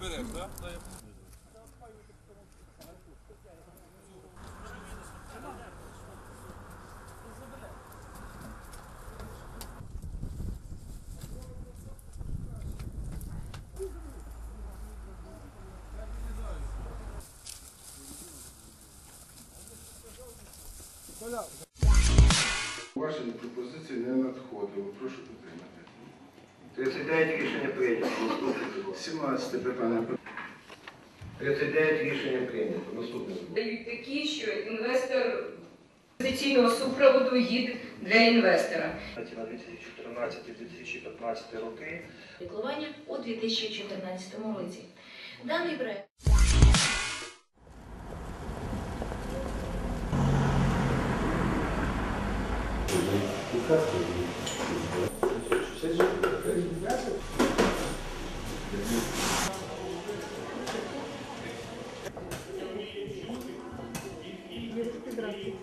Береш, так? Ваші пропозиції не надходило. Прошу підтримати. 39 рішення прийнято. Наступне будь ласка. 17 питання. 39 рішення прийнято. Наступне дають такі, що інвестор позиційного супроводу гід для інвестора. на 2014-2015 роки. піклування у 2014 році. Даний проект Здравствуйте.